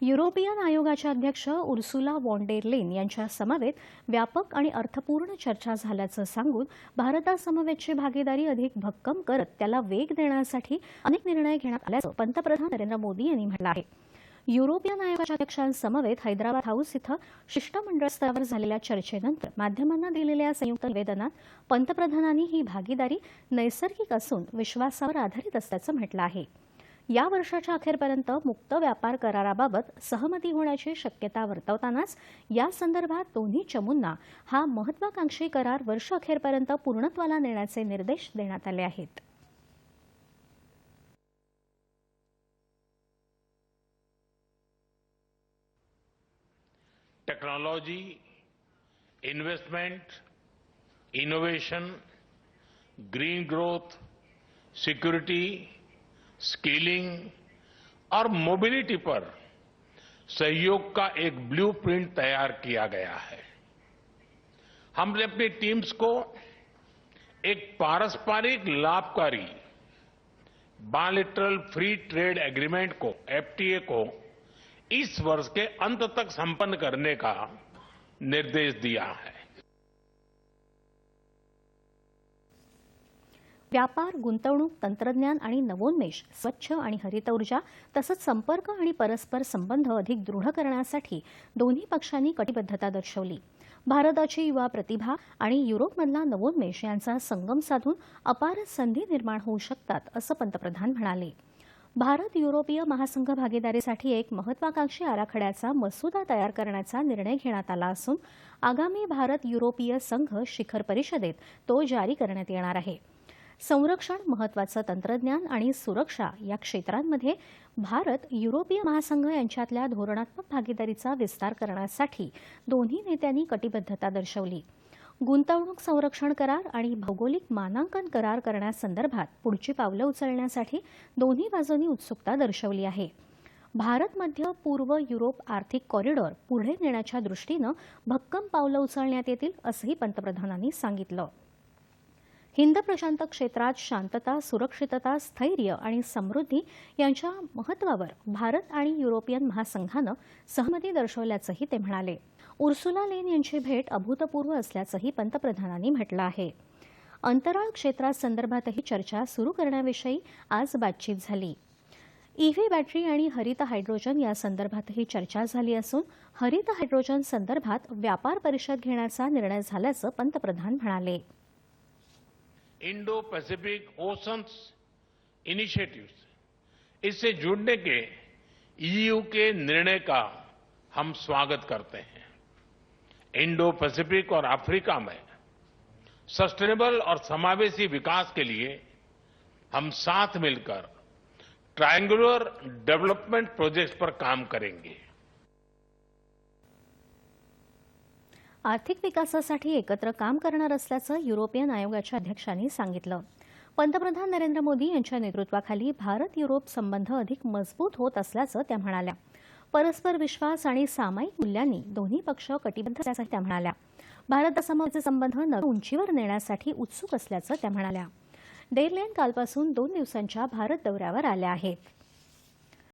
European आयोगाच्या अध्यक्ष Ursula वॉन्डेर लेन यांच्या समवेत व्यापक आणि अर्थपूर्ण चर्चा झाल्याचं सांगून भारतासमवेतची भागीदारी अधिक भक्कम करत त्याला वेग देण्यासाठी अनेक निर्णय घेण्यात आल्याचं पंतप्रधान नरेंद्र मोदी यांनी म्हटलं आहे. युरोपियन आयोगाच्या अध्यक्षांसमवेत हैदराबाद हाऊस इथं शिष्टमंडळ स्तरावर झालेल्या चर्चेनंतर माध्यमांना दिलेल्या संयुक्त निवेदनात पंतप्रधानांनी ही भागीदारी नैसर्गिक असून विश्वासावर आधारित असल्याचं म्हटलं आहे. या वर्षाच्या अखेरपर्यंत मुक्त व्यापार कराराबाबत सहमती होण्याची शक्यता वर्तवतानाच या संदर्भात दोन्ही चमूंना हा महत्वाकांक्षी करार वर्ष अखेरपर्यंत पूर्णत्वाला नेण्याचे निर्देश देण्यात आले आहेत. Technology investment innovation green growth security skilling और मोबिलिटी पर सहयोग का एक ब्लूप्रिंट तैयार किया गया है। हमने अपनी टीम्स को एक पारस्परिक लाभकारी बायलिटरल फ्री ट्रेड एग्रीमेंट को एफटीए को इस वर्ष के अंत तक संपन्न करने का निर्देश दिया है। व्यापार गुंतवणूक तंत्रज्ञान आणि नवोन्मेष स्वच्छ आणि हरित ऊर्जा तसंच संपर्क आणि परस्पर संबंध अधिक दृढ करण्यासाठी दोन्ही पक्षांनी कटिबद्धता दर्शवली. भारताची युवा प्रतिभा आणि युरोपमधला नवोन्मेष यांचा संगम साधून अपार संधी निर्माण होऊ शकतात असं पंतप्रधान म्हणाले. भारत युरोपीय महासंघ भागीदारीसाठी एक महत्वाकांक्षी आराखड्याचा मसुदा तयार करण्याचा निर्णय घेण्यात आला असून आगामी भारत युरोपीय संघ शिखर परिषदेत तो जारी करण्यात येणार आहे. संरक्षण महत्वाचं तंत्रज्ञान आणि सुरक्षा या क्षेत्रांमध्ये भारत युरोपीय महासंघ यांच्यातल्या धोरणात्मक भागीदारीचा विस्तार करण्यासाठी दोन्ही नेत्यांनी कटिबद्धता दर्शवली. गुंतवणूक संरक्षण करार आणि भौगोलिक मानांकन करार करण्यासंदर्भात पुढची पावलं उचलण्यासाठी दोन्ही बाजूंनी उत्सुकता दर्शवली आहे. भारत मध्य पूर्व युरोप आर्थिक कॉरिडॉर पुढे नेण्याच्या दृष्टीनं भक्कम पावलं उचलण्यात येतील असंही पंतप्रधानांनी सांगितलं. हिंद प्रशांत क्षेत्रात शांतता सुरक्षितता स्थैर्य आणि समृद्धी यांच्या महत्वावर भारत आणि युरोपियन महासंघानं सहमती दर्शवल्याचंही ते म्हणाले. उर्सुला लेन यांची भेट अभूतपूर्व असल्याचंही पंतप्रधानांनी म्हटलं आहे. अंतराळ क्षेत्रासंदर्भातही चर्चा सुरू करण्याविषयी आज बातचीत झाली. ईव्ही बॅटरी आणि हरित हायड्रोजन या संदर्भातही चर्चा झाली असून हरित हायड्रोजन संदर्भात व्यापार परिषद घेण्याचा निर्णय झाल्याचं पंतप्रधान म्हणाले. इंडो पैसिफिक ओशंस इनिशिएटिव्स इससे जुड़ने के ईयू के निर्णय का हम स्वागत करते हैं। इंडो पैसिफिक और अफ्रीका में सस्टेनेबल और समावेशी विकास के लिए हम साथ मिलकर ट्रायंगुलर डेवलपमेंट प्रोजेक्ट्स पर काम करेंगे। आर्थिक विकासासाठी एकत्र काम करणार असल्याचं युरोपियन आयोगाच्या अध्यक्षांनी सांगितलं. पंतप्रधान नरेंद्र मोदी यांच्या नेतृत्वाखाली भारत युरोप संबंध अधिक मजबूत होत असल्याचं त्या म्हणाल्या. परस्पर विश्वास आणि सामायिक मूल्यांनी दोन्ही पक्ष कटिबद्ध असल्याचं त्या म्हणाल्या. भारतासमोरचे संबंध नव्या उंचीवर नेण्यासाठी उत्सुक असल्याचं त्या म्हणाल्या. डेरलेन कालपासून दोन दिवसांच्या भारत दौऱ्यावर आल्या आहेत.